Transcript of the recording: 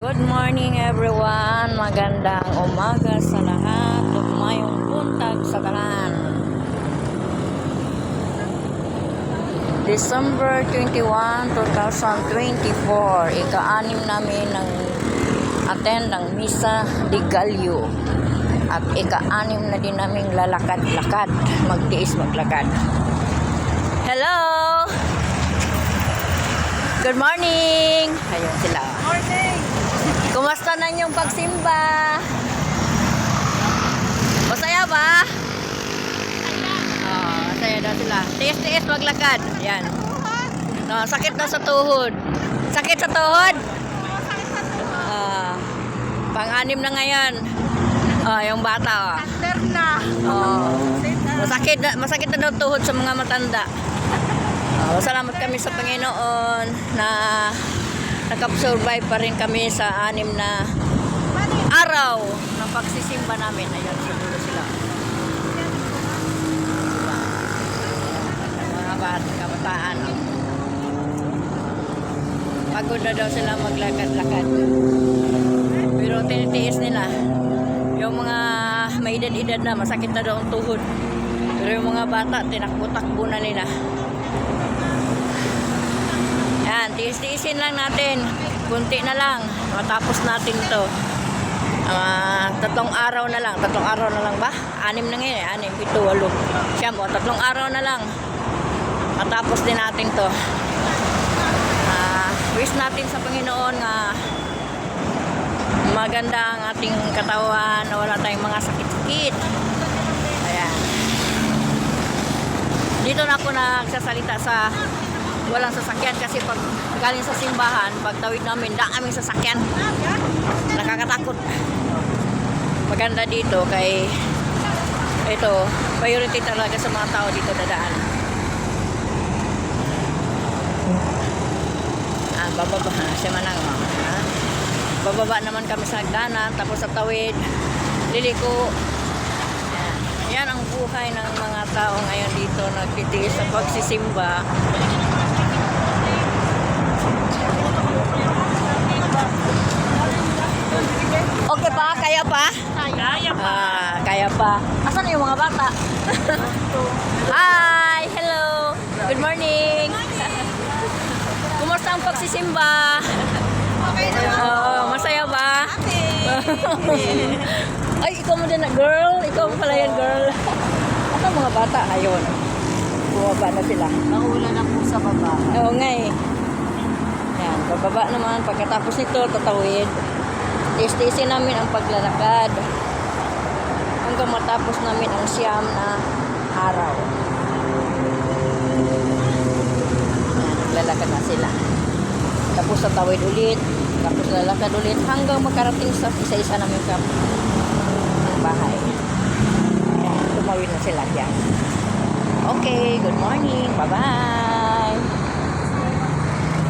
Good morning everyone. Magandang umaga sa lahat. Mayong buntag sa tanan. December 21, 2024. Ika-anim namin ng attend ng Misa de Gallo. At ika-anim na din namin lalakad-lakad. Magtiis maglakad. Hello! Good morning! Ayun sila. Morning! Na yung pagsimba? Masaya ba? Oo, masaya daw sila. Tiis-tiis maglakad. Yan. No, sakit na sa tuhod. Sakit sa tuhod? Ah, pang-anim na ngayon. Ah, yung bata. Under na! Oh. Masakit na, masakit na daw tuhod sa mga matanda. Ah, salamat kami sa Panginoon na nakasurvive pa rin kami sa anim na araw ng pagsisimba namin. Ayun, sa dulo sila. Mga bat, kabataan. Pagod na daw sila maglakad-lakad. Pero tinitiis nila. Yung mga may edad-edad na, masakit na daw ang tuhod. Pero yung mga bata, tinakbo-takbo na nila. Yan, tiis-tiisin lang natin. Kunti na lang. Matapos natin to. Ah, tatlong araw na lang. Tatlong araw na lang ba? Anim na ngayon eh. Anim, pito, walo. Siyam, o, tatlong araw na lang. Matapos din natin to. Ah, wish natin sa Panginoon nga maganda ang ating katawan, na wala tayong mga sakit-sakit. Ayan. Dito na ako nagsasalita sa walang sasakyan kasi pag galing sa simbahan, pag tawid namin, daming sasakyan. Nakakatakot. Maganda dito kay ito, priority talaga sa mga tao dito dadaan. Ah, bababa na siya manang. Ah. Bababa naman kami sa hagdanan, tapos sa tawid, liliko. Yan ang buhay ng mga tao ngayon dito nagtitiis sa pagsisimba. Okay pa? Kaya pa? Kaya pa! Ah, kaya pa. Asan na yung mga bata? Hi! Hello! Good morning! Kumusta ang pagsisimba? Okay na! Oo, masaya ba? Ay, ikaw mo din na, girl. Ikaw mo pala yan, girl. Ano ang mga bata? Ayun. Bumaba na sila. Naula na po sa baba. Oo nga eh. Yan, bababa naman. Pagkatapos nito, tatawid. Tiis-tiisin namin ang paglalakad. Hanggang matapos namin ang siyam na araw. Yan, lalakad na sila. Tapos tatawid ulit. Tapos lalakad ulit hanggang makarating sa isa-isa namin kap ng bahay. Yan, tumawid na sila. Yan. Okay, good morning. Bye-bye.